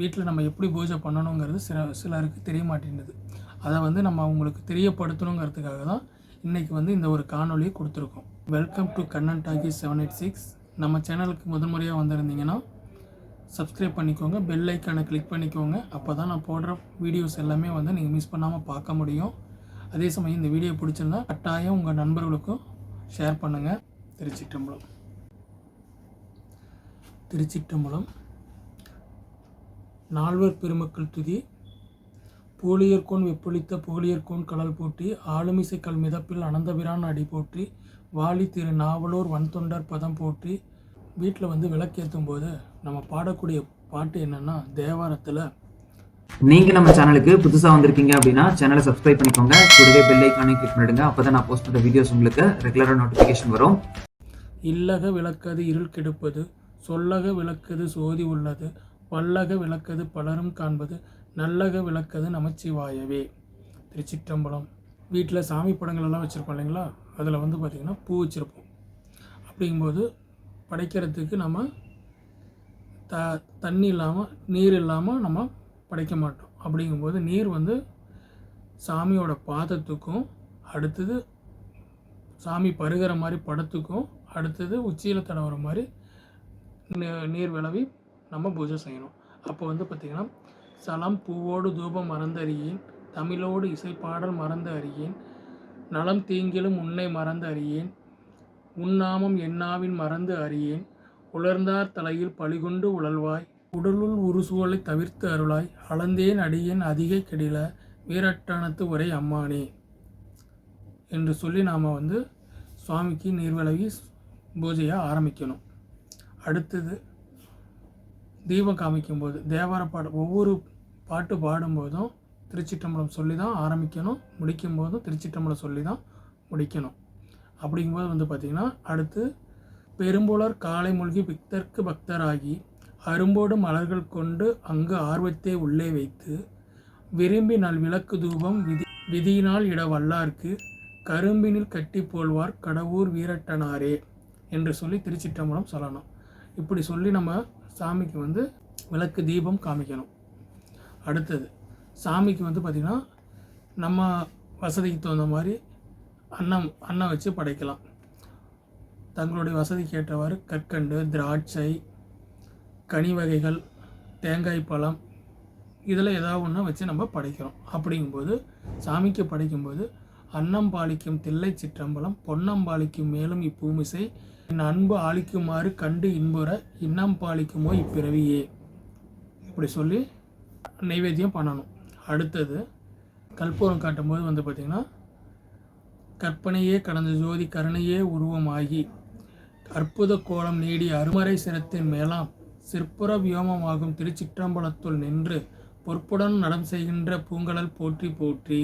வீட்டில் நம்ம எப்படி பூஜை பண்ணணுங்கிறது சில சிலருக்கு தெரிய மாட்டேங்குது அதை வந்து நம்ம அவங்களுக்கு தெரியப்படுத்தணுங்கிறதுக்காக தான் இன்றைக்கி வந்து இந்த ஒரு காணொலியை கொடுத்துருக்கோம். Welcome to Kannan talkie seven eight six நம்ம சேனலுக்கு முதல் முறையாக வந்திருந்தீங்கன்னா சப்ஸ்கிரைப் பண்ணிக்கோங்க பெல் ஐக்கானை கிளிக் பண்ணிக்கோங்க. அப்போ தான் நான் போடுற வீடியோஸ் எல்லாமே வந்து நீங்கள் மிஸ் பண்ணாமல் பார்க்க முடியும். அதே சமயம் இந்த வீடியோ பிடிச்சிருந்தா கட்டாயம் உங்கள் நண்பர்களுக்கும் ஷேர் பண்ணுங்கள் திருச்சிற்றம்பலம் திருச்சிற்றம்பலம் நால்வர் பெருமக்கள் துதி. பூலியர்கோன் வெப்பொழித்த புகழியர்கோன் கடல் போற்றி ஆளுமிசை கல் மிதப்பில் அனந்தபிரான் அடி போற்றி வாலி திரு நாவலூர் வன்தொண்டர் பதம் போற்றி. வீட்டில் வந்து விளக்கேற்றும் போது நம்ம பாடக்கூடிய பாட்டு என்னென்னா தேவாரத்தில். நீங்க நம்ம சேனலுக்கு புதுசா வந்திருக்கீங்க அப்படின்னா சேனலை சப்ஸ்கிரைப் பண்ணிக்கோங்க. கூடவே பெல் ஐக்கானை கிளிக் பண்ணிடுங்க. அப்பதான் நான் போஸ்ட் பண்ற வீடியோஸ் உங்களுக்கு ரெகுலரா நோட்டிபிகேஷன் வரும். இல்லக விளக்கது இருள் கெடுப்பது சொல்லக விளக்கது சோதி உள்ளது. பல்லக விளக்கது பலரும் காண்பது நல்லக விளக்கது நமச்சிவாயவே. திருச்சிற்றம்பலம். வீட்டில் சாமி படங்களெல்லாம் வச்சுருப்போம் இல்லைங்களா? அதில் வந்து பார்த்திங்கன்னா பூ வச்சுருப்போம். அப்படிங்கும்போது படைக்கிறதுக்கு நம்ம த தண்ணி இல்லாமல் நீர் இல்லாமல் நம்ம படைக்க மாட்டோம். அப்படிங்கும்போது நீர் வந்து சாமியோட பாதத்துக்கும் அடுத்தது சாமி பருகிற மாதிரி படத்துக்கும் அடுத்தது உச்சியில் தடவுற மாதிரி நீர் விளவி நம்ம பூஜை செய்யணும். அப்போ வந்து பார்த்திங்கன்னா சலம் பூவோடு தூபம் மறந்து அறியேன் தமிழோடு இசைப்பாடல் மறந்து அறியேன் நலம் தீங்கிலும் உன்னை மறந்து அறியேன் உன்னாமம் என்னாவின் மறந்து அறியேன் உலர்ந்தார் தலையில் பழிகொண்டு உழல்வாய் உடலுள் உருசுவலை தவிர்த்து அருளாய் அளந்தேன் அடியேன் அதிகை கெடில வீரட்டானத்து உரை அம்மானே. என்று சொல்லி நாம் வந்து சுவாமிக்கு நீர்விளவி பூஜையை ஆரம்பிக்கணும். அடுத்தது தீபம் காமிக்கும்போது தேவார பாட ஒவ்வொரு பாட்டு பாடும்போதும் திருச்சிற்றம்பலம் சொல்லி தான் ஆரம்பிக்கணும். முடிக்கும்போதும் திருச்சிற்றம்பலம் சொல்லி தான் முடிக்கணும். அப்படிங்கும்போது வந்து பார்த்திங்கன்னா அடுத்து பெரும்புலர் காலை மூழ்கி பிக்தர்க்கு பக்தராகி அரும்போடு மலர்கள் கொண்டு அங்கு ஆர்வத்தை உள்ளே வைத்து விரும்பி நல் விளக்கு தூபம் விதி விதியினால் இட வல்லார்க்கு கரும்பினில் கட்டி போல்வார் கடவுர் வீரட்டனாரே என்று சொல்லி திருச்சிற்றம்பலம் சொல்லணும். இப்படி சொல்லி நம்ம சாமிக்கு வந்து விளக்கு தீபம் காமிக்கணும். அடுத்தது சாமிக்கு வந்து பார்த்திங்கன்னா நம்ம வசதிக்கு தகுந்த மாதிரி அன்னம் அன்னம் வச்சு படைக்கலாம். தங்களுடைய வசதிக்கு ஏற்றவாறு கற்கண்டு திராட்சை கனி வகைகள் தேங்காய் பழம் இதில் ஏதாவது ஒன்று வச்சு நம்ம படைக்கிறோம். அப்படிங்கும்போது சாமிக்கு படைக்கும்போது அன்னம் பாலிக்கும் தில்லை சிற்றம்பலம் பொன்னம்பாலிக்கும் மேலும் இப்பூமிசை என் அன்பு ஆளிக்குமாறு கண்டு இன்புற இன்னம் பாலிக்குமோ இப்பிறவியே. இப்படி சொல்லி நைவேத்தியம் பண்ணணும். அடுத்தது கற்பூரம் காட்டும்போது வந்து பார்த்திங்கன்னா கற்பனையே கடந்த ஜோதி கருணையே உருவமாகி அற்புத கோலம் நீடி அருமறை சிரத்தின் மேலாம் சிற்புற வியோமமாகும் திருச்சிற்றம்பலத்துள் நின்று பொற்புடன் நடம் செய்கின்ற பூங்கடல் போற்றி போற்றி.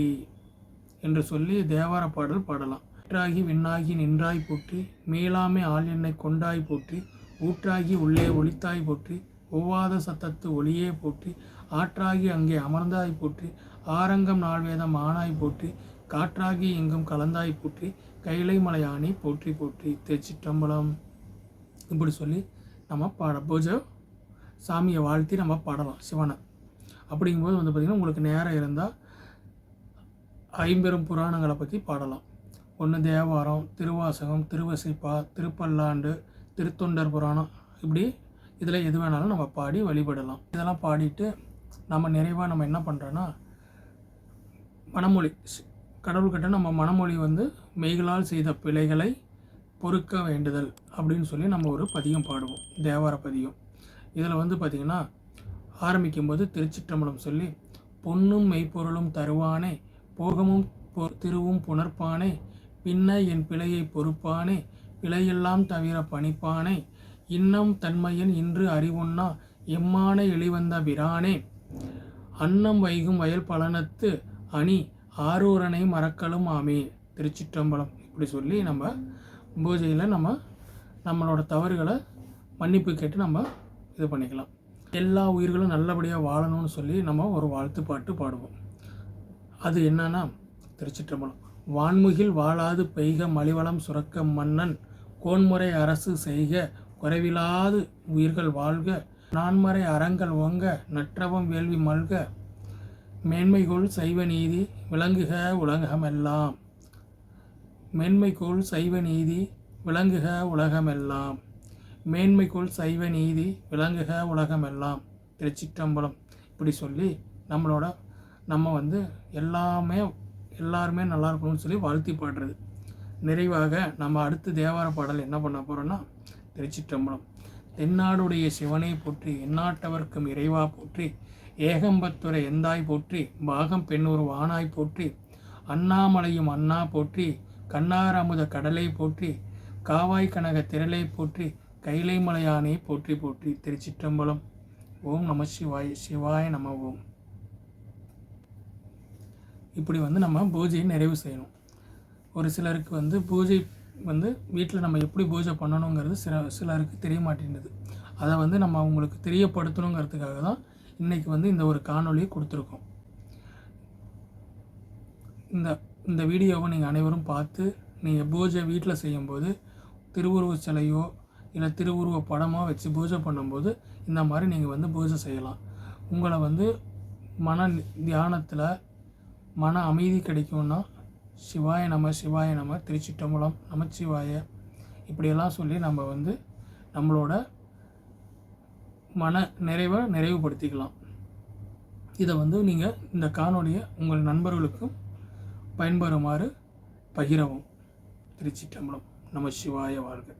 என்று சொல்லி தேவார பாடல் பாடலாம். ஊற்றாகி விண்ணாகி நின்றாய் போற்றி மேலாமை ஆள் என்னை கொண்டாய் போற்றி ஊற்றாகி உள்ளே ஒளித்தாய் போற்றி ஒவ்வாத சத்தத்து ஒளியே போற்றி ஆற்றாகி அங்கே அமர்ந்தாய் போற்றி ஆரங்கம் நால்வேதம் ஆனாய் போற்றி காற்றாகி எங்கும் கலந்தாய் போற்றி கைலை மலையானி போற்றி போற்றி தேச்சிட்டம்பலம் இப்படி சொல்லி நம்ம பாட பூஜை சாமியை வாழ்த்தி நம்ம பாடலாம் சிவனை. அப்படிங்கும்போது வந்து பார்த்திங்கன்னா உங்களுக்கு நேரம் இருந்தால் ஐம்பெரும் புராணங்களை பற்றி பாடலாம். ஒன்று தேவாரம் திருவாசகம் திருவசிப்பா திருப்பல்லாண்டு திருத்தொண்டர் புராணம். இப்படி இதில் எது வேணாலும் நம்ம பாடி வழிபடலாம். இதெல்லாம் பாடிட்டு நம்ம நிறைவாக நம்ம என்ன பண்ணுறோன்னா மனமொழி கடவுள்கிட்ட நம்ம மனமொழி வந்து மெய்களால் செய்த பிழைகளை பொறுக்க வேண்டுதல் அப்படின்னு சொல்லி நம்ம ஒரு பதியம் பாடுவோம். தேவார பதியம் இதில் வந்து பார்த்திங்கன்னா ஆரம்பிக்கும்போது திருச்சிற்றம்பலம் சொல்லி பொன்னும் மெய்ப்பொருளும் தருவானே போகமும் பொ- திருவும் புணர்ப்பானே? பின்ன என் பிழையை பொறுப்பானே? பிழையெல்லாம் தவிர பணிப்பானே? இன்னம் தன்மையன் இன்று அறிவுண்ணா? எம்மான எளிவந்த பிரானே அன்னம் வைகும் வயல் பலனத்து அணி ஆரூரனை மறக்கலும் ஆமே. திருச்சிற்றம்பலம். இப்படி சொல்லி நம்ம பூஜையில் நம்ம நம்மளோட தவறுகளை மன்னிப்பு கேட்டு நம்ம இது பண்ணிக்கலாம். எல்லா உயிர்களும் நல்லபடியாக வாழணும்னு சொல்லி நம்ம ஒரு வாழ்த்து பாட்டு பாடுவோம். அது என்னன்னா திருச்சிற்றம்பலம். வான்முகில் வாழாது பெய்க மலிவளம் சுரக்க மன்னன் கோன்முறை அரசு செய்க குறைவிலாது உயிர்கள் வாழ்க நான்மறை அறங்கள் ஓங்க நற்றவம் வேள்வி மல்க மேன்மைகோள் சைவ நீதி விளங்குக உலகமெல்லாம். மேன்மைகோள் சைவ நீதி விளங்குக உலகமெல்லாம். மேன்மைகோள் சைவ நீதி விளங்குக உலகமெல்லாம். திருச்சிற்றம்பலம். இப்படி சொல்லி நம்மளோட நம்ம வந்து எல்லாமே எல்லாருமே நல்லா இருக்கணும்னு சொல்லி வாழ்த்தி பாடுறது. நிறைவாக நம்ம அடுத்த தேவார பாடல் என்ன பண்ண போகிறோன்னா திருச்சிற்றம்பலம். தென்னாடுடைய சிவனை போற்றி எந்நாட்டவர்க்கும் இறைவா போற்றி ஏகம்பத்துரை எந்தாய் போற்றி பாகம் பெண்ணூர் வானாய் போற்றி அண்ணாமலையும் அண்ணா போற்றி கண்ணார் அமுத கடலை போற்றி காவாய் கனக திரளை போற்றி கைலை மலையானை போற்றி போற்றி திருச்சிற்றம்பலம். ஓம் நம சிவாய் சிவாய நம ஓம். இப்படி வந்து நம்ம பூஜையை நிறைவு செய்யணும். ஒரு சிலருக்கு வந்து பூஜை வந்து வீட்டில் நம்ம எப்படி பூஜை பண்ணணுங்கிறது சில சிலருக்கு தெரிய மாட்டேங்குது அதை வந்து நம்ம அவங்களுக்கு தெரியப்படுத்தணுங்கிறதுக்காக தான் இன்றைக்கி வந்து இந்த ஒரு காணொளியை கொடுத்துருக்கோம். இந்த இந்த வீடியோவை நீங்கள் அனைவரும் பார்த்து நீங்கள் பூஜை வீட்டில் செய்யும்போது திருவுருவ சிலையோ இல்லை திருவுருவ படமோ வச்சு பூஜை பண்ணும்போது இந்த மாதிரி நீங்கள் வந்து பூஜை செய்யலாம். உங்களை வந்து மன தியானத்தில் மன அமைதி கிடைக்கும்னா சிவாய நம சிவாய நம திருச்சிட்டம்பலம் நமச்சிவாய. இப்படியெல்லாம் சொல்லி நம்ம வந்து நம்மளோட மன நிறைவை நிறைவுபடுத்திக்கலாம். இதை வந்து நீங்கள் இந்த காணொலியை உங்கள் நண்பர்களுக்கும் பயன்பெறுமாறு பகிரவும். திருச்சிட்டம்பலம் நம சிவாய வாழ்க.